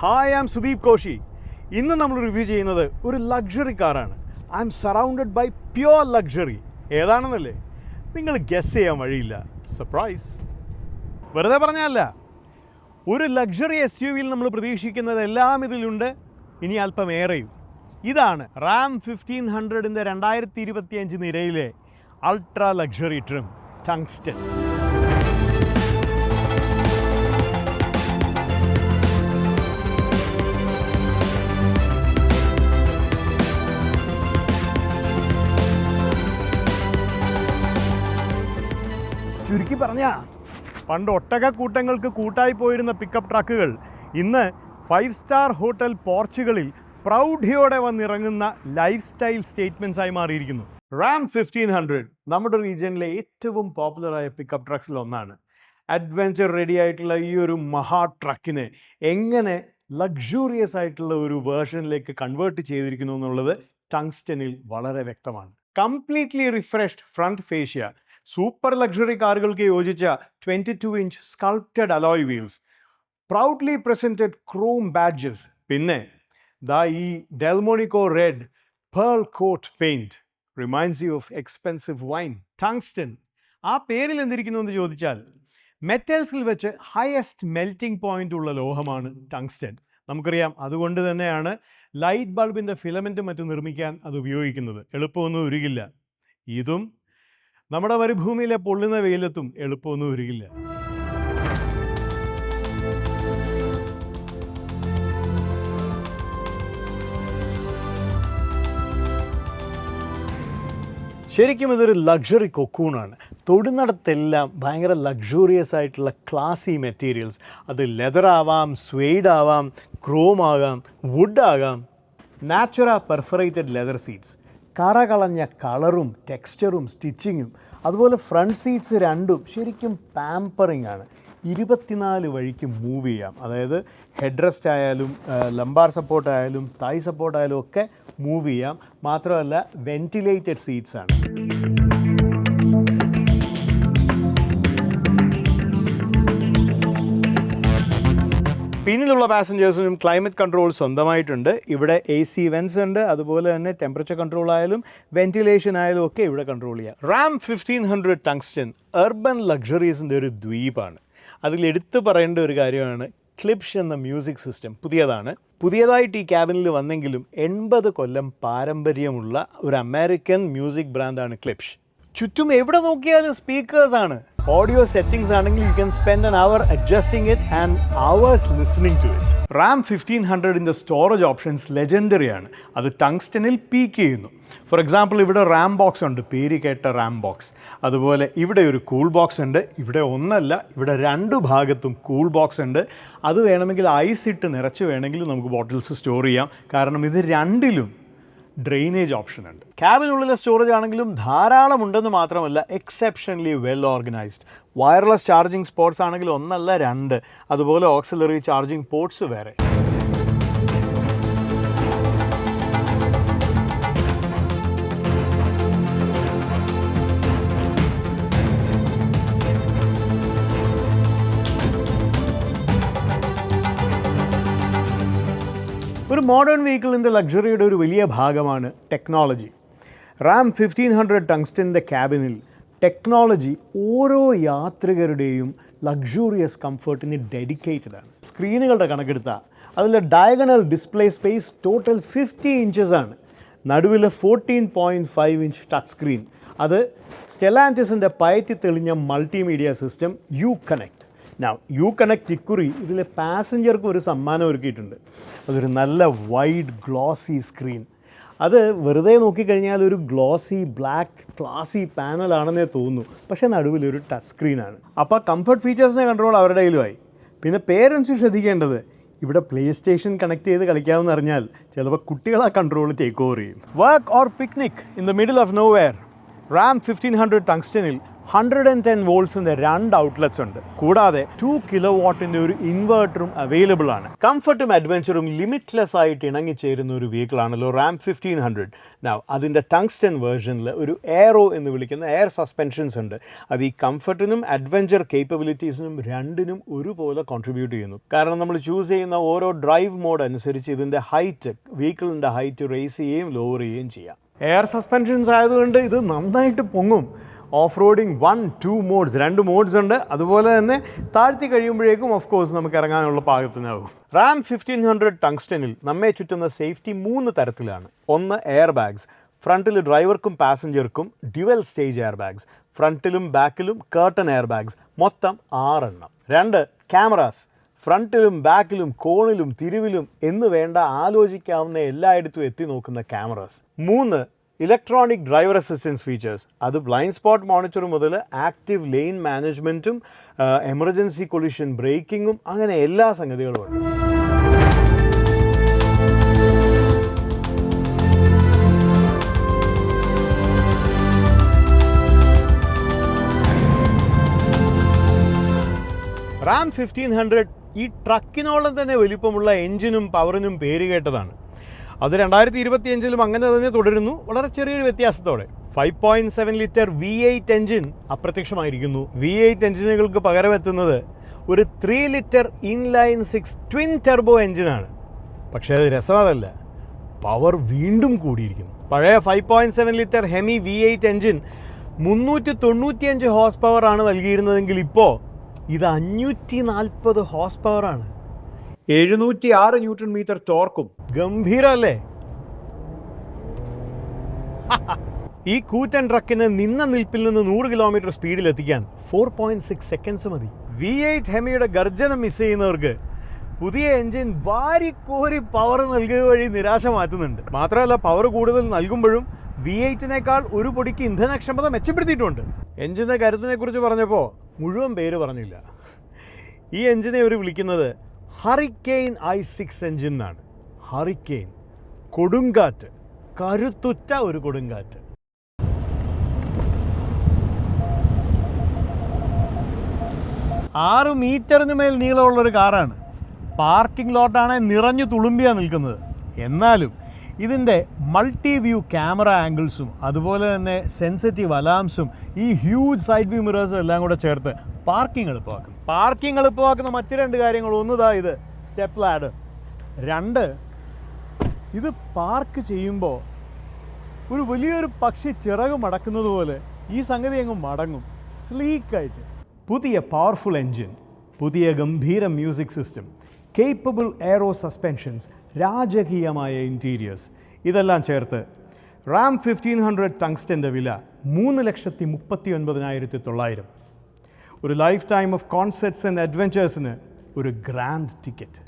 Hi ആം Sudeep Cauchy ഇന്ന് നമ്മൾ review ചെയ്യുന്നത് ഒരു ലക്ഷറി കാറാണ് I am surrounded by pure luxury ഏതാണെന്നല്ലേ? നിങ്ങൾ ഗസ് ചെയ്യാൻ വഴിയില്ല. സർപ്രൈസ് വെറുതെ പറഞ്ഞല്ല ഒരു ലക്ഷറി എസ് യു വിയിൽ നമ്മൾ പ്രതീക്ഷിക്കുന്നത് എല്ലാം ഇതിലുണ്ട്. ഇനി അല്പം ഏറെയും. ഇതാണ് റാം ഫിഫ്റ്റീൻ ഹൺഡ്രഡിന്റെ രണ്ടായിരത്തി ഇരുപത്തിയഞ്ച് നിരയിലെ അൾട്രാ ലക്ഷറി ട്രിം ടങ്സ്റ്റൻ പറഞ്ഞ? പണ്ട് ഒട്ടക കൂട്ടങ്ങൾക്ക് കൂട്ടായി പോയിരുന്ന പിക്കപ്പ് ട്രക്കുകൾ ഇന്ന് ഫൈവ് സ്റ്റാർ ഹോട്ടൽ പോർച്ചുകളിൽ പ്രൗഢിയോടെ വന്നിറങ്ങുന്ന ലൈഫ് സ്റ്റൈൽ സ്റ്റേറ്റ്മെന്റ്സ് ആയി മാറിയിരിക്കുന്നു. റാം ഫിഫ്റ്റീൻ ഹൺഡ്രഡ് നമ്മുടെ റീജിയനിലെ ഏറ്റവും പോപ്പുലറായ പിക്കപ്പ് ട്രക്സിൽ ഒന്നാണ്. അഡ്വഞ്ചർ റെഡി ആയിട്ടുള്ള ഈ ഒരു മഹാ ട്രക്കിനെ എങ്ങനെ ലക്ഷൂറിയസ് ആയിട്ടുള്ള ഒരു വേർഷനിലേക്ക് കൺവേർട്ട് ചെയ്തിരിക്കുന്നു എന്നുള്ളത് ടങ്സ്റ്റനിൽ വളരെ വ്യക്തമാണ്. Completely refreshed front fascia super luxury കാറുകൾക്ക് യോജിച്ച twenty two inch sculpted alloy wheels proudly presented chrome badges പിന്നെ ദാ ഈ Delmonico red pearl coat paint reminds you of expensive wine Tungsten ആ പേരിൽ എന്തിരിക്കുന്നു എന്ന് ചോദിച്ചാൽ മെറ്റൽസിൽ വെച്ച് ഹയസ്റ്റ് മെൽറ്റിംഗ് പോയിന്റ് ഉള്ള ലോഹമാണ് ടങ്സ്റ്റൺ നമുക്കറിയാം അതുകൊണ്ട് തന്നെയാണ് ലൈറ്റ് ബൾബിന്റെ ഫിലമെന്റ് മറ്റും നിർമ്മിക്കാൻ അത് ഉപയോഗിക്കുന്നത്. എളുപ്പമൊന്നും ഒരുകില്ല ഇതും നമ്മുടെ മരുഭൂമിയിലെ പൊള്ളുന്ന വെയിലത്തും എളുപ്പമൊന്നും വരികില്ല ശരിക്കും ഇതൊരു ലക്ഷറി കൊക്കൂണാണ് തൊടുന്നിടത്തെല്ലാം ഭയങ്കര ലക്ഷൂറിയസ് ആയിട്ടുള്ള ക്ലാസി മെറ്റീരിയൽസ് അത് ലെതർ ആവാം സ്വേഡ് ആവാം ക്രോം ആകാം വുഡ് ആകാം. നാച്ചുറ പെർഫറേറ്റഡ് ലെതർ സീറ്റ്സ് കറ കളഞ്ഞ കളറും ടെക്സ്ചറും സ്റ്റിച്ചിങ്ങും അതുപോലെ ഫ്രണ്ട് സീറ്റ്സ് രണ്ടും ശരിക്കും പാമ്പറിങ് ആണ്. ഇരുപത്തിനാല് വഴിക്ക് മൂവ് ചെയ്യാം. അതായത് ഹെഡ് റെസ്റ്റ് ആയാലും ലംബാർ സപ്പോർട്ട് ആയാലും തായ് സപ്പോർട്ട് ആയാലും ഒക്കെ മൂവ് ചെയ്യാം. മാത്രമല്ല വെന്റിലേറ്റഡ് സീറ്റ്സ് ആണ്. പിന്നിലുള്ള പാസഞ്ചേഴ്സിനും ക്ലൈമറ്റ് കൺട്രോൾ സ്വന്തമായിട്ടുണ്ട്. ഇവിടെ എ സി വെൻസ് ഉണ്ട്. അതുപോലെ തന്നെ ടെമ്പറേച്ചർ കൺട്രോൾ ആയാലും വെന്റിലേഷൻ ആയാലും ഒക്കെ ഇവിടെ കൺട്രോൾ ചെയ്യാം. Ram fifteen hundred Tungsten urban ലക്ഷറീസിന്റെ ഒരു ദ്വീപാണ്. അതിൽ എടുത്തു പറയേണ്ട ഒരു കാര്യമാണ് ക്ലിപ്ഷ് എന്ന മ്യൂസിക് സിസ്റ്റം പുതിയതാണ്. പുതിയതായിട്ട് ഈ ക്യാബിനിൽ വന്നെങ്കിലും എൺപത് കൊല്ലം പാരമ്പര്യമുള്ള ഒരു അമേരിക്കൻ മ്യൂസിക് ബ്രാൻഡാണ് ക്ലിപ്ഷ് ചുറ്റും എവിടെ നോക്കിയാലും സ്പീക്കേഴ്സ് ഓഡിയോ സെറ്റിംഗ്സ് ആണെങ്കിൽ you can spend an hour adjusting it and hours listening to it Ram fifteen ഹൺഡ്രഡിന്റെ storage options legendary ആണ്. അത് ടങ്സ്റ്റനിൽ പീക്ക് ചെയ്യുന്നു. ഫോർ എക്സാമ്പിൾ ഇവിടെ റാം ബോക്സ് ഉണ്ട്. പേര് കേട്ട റാം ബോക്സ്. അതുപോലെ ഇവിടെ ഒരു കൂൾ ബോക്സ് ഉണ്ട്. ഇവിടെ ഒന്നല്ല ഇവിടെ രണ്ട് ഭാഗത്തും കൂൾ ബോക്സ് ഉണ്ട്. അത് വേണമെങ്കിൽ ഐസ് ഇട്ട് നിറച്ച് വേണമെങ്കിൽ നമുക്ക് ബോട്ടിൽസ് സ്റ്റോർ ചെയ്യാം. കാരണം ഇത് രണ്ടിലും ഡ്രെയിനേജ് ഓപ്ഷൻ ഉണ്ട്. ക്യാബിനുള്ളിലെ സ്റ്റോറേജ് ആണെങ്കിലും ധാരാളം ഉണ്ടെന്ന് മാത്രമല്ല exceptionally well organized wireless charging spots ആണെങ്കിൽ ഒന്നല്ല രണ്ട്. അതുപോലെ ഓക്സിലറി ചാർജിങ് പോർട്സ് വേറെ. മോഡേൺ വെഹിക്കിളിന്റെ ലക്ഷറിയുടെ ഒരു വലിയ ഭാഗമാണ് ടെക്നോളജി റാം ഫിഫ്റ്റീൻ ഹൺഡ്രഡ് ടങ്സ്റ്റിന്റെ ക്യാബിനിൽ ടെക്നോളജി ഓരോ യാത്രികരുടെയും ലക്ഷൂറിയസ് കംഫർട്ടിന് ഡെഡിക്കേറ്റഡ് ആണ്. സ്ക്രീനുകളുടെ കണക്കെടുത്താൽ അതിലെ diagonal display space total fifty inches ആണ്. നടുവിൽ fourteen point five inch touch screen അത് സ്റ്റെലാന്റിസിന്റെ പയറ്റി തെളിഞ്ഞ മൾട്ടിമീഡിയ സിസ്റ്റം യു കണക്ട് ഞാൻ യു കണക്ട് ഇക്കുറി ഇതിലെ പാസഞ്ചർക്ക് ഒരു സമ്മാനം ഒരുക്കിയിട്ടുണ്ട്. അതൊരു നല്ല വൈഡ് ഗ്ലോസി സ്ക്രീൻ അത് വെറുതെ നോക്കിക്കഴിഞ്ഞാൽ ഒരു ഗ്ലോസി ബ്ലാക്ക് ക്ലാസി പാനലാണെന്നേ തോന്നുന്നു. പക്ഷേ നടുവിൽ ഒരു ടച്ച് സ്ക്രീനാണ് അപ്പോൾ കംഫർട്ട് ഫീച്ചേഴ്സിനെ കൺട്രോൾ അവരുടെ കയ്യിലുമായി. പിന്നെ പേരൻസ് ശ്രദ്ധിക്കേണ്ടത് ഇവിടെ പ്ലേ സ്റ്റേഷൻ കണക്ട് ചെയ്ത് കളിക്കാമെന്ന് അറിഞ്ഞാൽ ചിലപ്പോൾ കുട്ടികൾ ആ കൺട്രോൾ ടേക്ക് ഓവർ ചെയ്യും. Work or picnic in the middle of nowhere Ram fifteen hundred ടങ്സ്റ്റനിൽ hundred and ten വോൾട്സിന്റെ രണ്ട് ഔട്ട്ലെറ്റ്സ് ഉണ്ട്. കൂടാതെ ടു കിലോ വാട്ടിന്റെ ഒരു ഇൻവേർട്ടറും അവൈലബിൾ ആണ്. കംഫർട്ടും അഡ്വഞ്ചറും ലിമിറ്റ്ലെസ് ആയിട്ട് ഇണങ്ങിച്ചേരുന്ന ഒരു വെഹിക്കിൾ ആണല്ലോ റാം ഫിഫ്റ്റീൻ ഹൺഡ്രഡ് അതിന്റെ ടങ്സ്റ്റൺ വേർഷനിൽ ഒരു എയറോ എന്ന് വിളിക്കുന്ന എയർ സസ്പെൻഷൻസ് ഉണ്ട്. അത് ഈ കംഫർട്ടിനും അഡ്വഞ്ചർ കേപ്പബിലിറ്റീസിനും രണ്ടിനും ഒരുപോലെ കോൺട്രിബ്യൂട്ട് ചെയ്യുന്നു. കാരണം നമ്മൾ ചൂസ് ചെയ്യുന്ന ഓരോ ഡ്രൈവ് മോഡ് അനുസരിച്ച് ഇതിന്റെ ഹൈറ്റ് വെഹിക്കിളിന്റെ ഹൈറ്റ് റേസ് ചെയ്യുകയും ലോവർ ചെയ്യുകയും ചെയ്യാം. എയർ സസ്പെൻഷൻസ് ആയതുകൊണ്ട് ഇത് നന്നായിട്ട് പൊങ്ങും. Off roading one two modes. രണ്ട് മോഡ്സ് ഉണ്ട്. അതുപോലെ തന്നെ താഴ്ത്തി കഴിയുമ്പോഴേക്കും ഓഫ് കോഴ്സ് നമുക്ക് ഇറങ്ങാനുള്ള പാകത്തിനാവും റാം ഫിഫ്റ്റീൻ ഹൺഡ്രഡ് ടങ്സ്റ്റനിൽ നമ്മെ ചുറ്റുന്ന സേഫ്റ്റി മൂന്ന് തരത്തിലാണ്. ഒന്ന് എയർ ബാഗ്സ് ഫ്രണ്ടിൽ ഡ്രൈവർക്കും പാസഞ്ചർക്കും ഡ്യുവൽ സ്റ്റേജ് എയർ ബാഗ്സ് ഫ്രണ്ടിലും ബാക്കിലും കേർട്ടൺ എയർ ബാഗ്സ് മൊത്തം ആറെണ്ണം. രണ്ട് ക്യാമറാസ്. ഫ്രണ്ടിലും ബാക്കിലും കോണിലും തിരിവിലും എന്ന് വേണ്ട ആലോചിക്കാവുന്ന എല്ലായിടത്തും എത്തി നോക്കുന്ന ക്യാമറാസ്. മൂന്ന് ഇലക്ട്രോണിക് ഡ്രൈവർ അസിസ്റ്റൻസ് ഫീച്ചേഴ്സ് അത് ബ്ലൈൻഡ് സ്പോട്ട് മോണിറ്റർ മുതൽ ആക്റ്റീവ് ലെയിൻ മാനേജ്മെന്റും എമർജൻസി കൊളിഷൻ ബ്രേക്കിങ്ങും അങ്ങനെ എല്ലാ സംഗതികളും ഉണ്ട്. റാം ഫിഫ്റ്റീൻ ഹൺഡ്രഡ് ഈ ട്രക്കിനോളം തന്നെ വലിപ്പമുള്ള എഞ്ചിനും പവറിനും പേര് കേട്ടതാണ്. അത് രണ്ടായിരത്തി ഇരുപത്തിയഞ്ചിലും അങ്ങനെ തന്നെ തുടരുന്നു. വളരെ ചെറിയൊരു വ്യത്യാസത്തോടെ. Five point seven litre V eight engine അപ്രത്യക്ഷമായിരിക്കുന്നു. V eight എഞ്ചിനുകൾക്ക് പകരമെത്തുന്നത് ഒരു three litre inline six twin turbo എഞ്ചിനാണ് പക്ഷേ അത് രസമതല്ല. പവർ വീണ്ടും കൂടിയിരിക്കുന്നു. പഴയ five point seven litre Hemi V eight engine മുന്നൂറ്റി തൊണ്ണൂറ്റിയഞ്ച് ഹോഴ്സ് പവർ ആണ് നൽകിയിരുന്നതെങ്കിൽ ഇപ്പോൾ ഇത് അഞ്ഞൂറ്റി നാൽപ്പത് ഹോഴ്സ് പവറാണ് എഴുന്നൂറ്റി ആറ് ന്യൂട്ടൺ മീറ്റർ ടോർക്കും. ഗംഭീരല്ലേ? ഈ കൂറ്റൻ ട്രക്കിന് നിന്ന നിൽപ്പിൽ നിന്ന് നൂറ് കിലോമീറ്റർ സ്പീഡിൽ എത്തിക്കാൻ ഫോർ പോയിന്റ് സിക്സ് സെക്കൻഡ്സ് മതി. വി എയ്റ്റ് ഹെമിയുടെ ഗർജനം മിസ് ചെയ്യുന്നവർക്ക് പുതിയ എഞ്ചിൻ വാരിക്കോരി പവർ നൽകുക വഴി നിരാശ മാറ്റുന്നുണ്ട്. മാത്രമല്ല പവർ കൂടുതൽ നൽകുമ്പോഴും വി എയ്റ്റിനേക്കാൾ ഒരു പൊടിക്ക് ഇന്ധനക്ഷമത മെച്ചപ്പെടുത്തിയിട്ടുണ്ട്. എഞ്ചിന്റെ കരുത്തിനെ കുറിച്ച് പറഞ്ഞപ്പോൾ മുഴുവൻ പേര് പറഞ്ഞില്ല. ഈ എഞ്ചിനെ ഇവർ വിളിക്കുന്നത് ഹറിക്കെയിൻ ഐ സിക്സ് എഞ്ചിൻ എന്നാണ് ഹറിക്കെയിൻ കൊടുങ്കാറ്റ് കരുത്തുറ്റ ഒരു കൊടുങ്കാറ്റ്. ആറ് മീറ്ററിന് മേൽ നീളമുള്ള ഒരു കാറാണ് പാർക്കിംഗ് ലോട്ടാണ് നിറഞ്ഞു തുളുമ്പിയാണ് നിൽക്കുന്നത്. എന്നാലും ഇതിന്റെ മൾട്ടി വ്യൂ ക്യാമറ ആംഗിൾസും അതുപോലെ തന്നെ സെൻസിറ്റീവ് അലാംസും ഈ ഹ്യൂജ് സൈഡ് വ്യൂ മിറേഴ്സും എല്ലാം കൂടെ ചേർത്ത് പാർക്കിംഗ് എളുപ്പമാക്കും. പാർക്കിംഗ് എളുപ്പമാക്കുന്ന മറ്റു രണ്ട് കാര്യങ്ങൾ. ഒന്നുതാ ഇത് സ്റ്റെപ്പ് ലാഡ്. രണ്ട് ഇത് പാർക്ക് ചെയ്യുമ്പോൾ ഒരു വലിയൊരു പക്ഷി ചിറക് മടക്കുന്നത് പോലെ ഈ സംഗതി അങ്ങ് മടങ്ങും. സ്ലീക്കായിട്ട് പുതിയ പവർഫുൾ എൻജിൻ പുതിയ ഗംഭീര music system capable aero suspensions രാജകീയമായ interiors ഇതെല്ലാം ചേർത്ത് റാം ഫിഫ്റ്റീൻ ഹൺഡ്രഡ് ടങ്സ്റ്റന്റെ വില മൂന്ന് ലക്ഷത്തി മുപ്പത്തി ഒൻപതിനായിരത്തി തൊള്ളായിരം. ഒരു lifetime of concerts and അഡ്വഞ്ചേഴ്സിന് ഒരു ഗ്രാൻഡ് ടിക്കറ്റ്